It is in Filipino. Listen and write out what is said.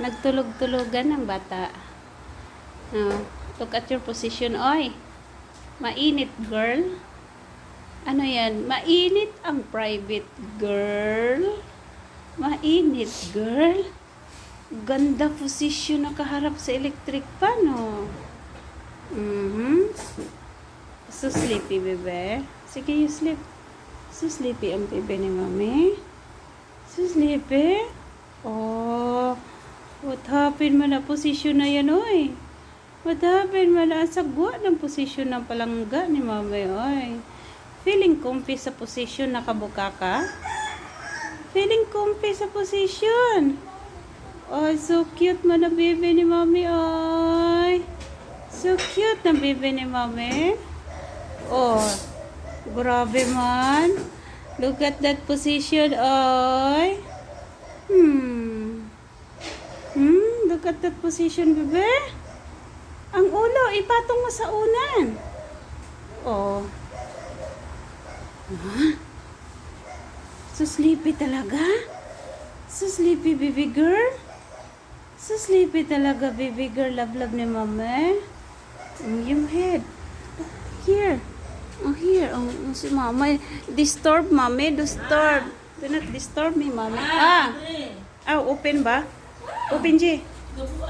Nagtulog-tulogan ng bata. Oh, look at your position. Oy, mainit, girl. Ano yan? Mainit ang private girl. Mainit, girl. Ganda position nakaharap sa electric pan, oh. Mhm. So sleepy, bebe. Sige, you sleep. So sleepy ang bebe ni mami. So sleepy. Oh, what happened man na position na yan, oy? What happened man na sagwa ng position ng palangga ni mami, oy? Feeling comfy sa position nakabuka ka? Feeling comfy sa position. Oh, so cute man na baby ni mami, oy. So cute na baby ni mami. Oh, grabe man. Look at that position, oy. Look at that position, bebe. Ang ulo, ipatong mo sa unan. Oh. Huh? So sleepy talaga? So sleepy, baby girl? So sleepy talaga, baby girl. Love-love ni mama. Mm, yung head. Here. Oh, here. Oh, oh, si mama. Disturb, mami. Disturb. Do not disturb me, mami. Ah. Ah, open ba? Open, G. Good the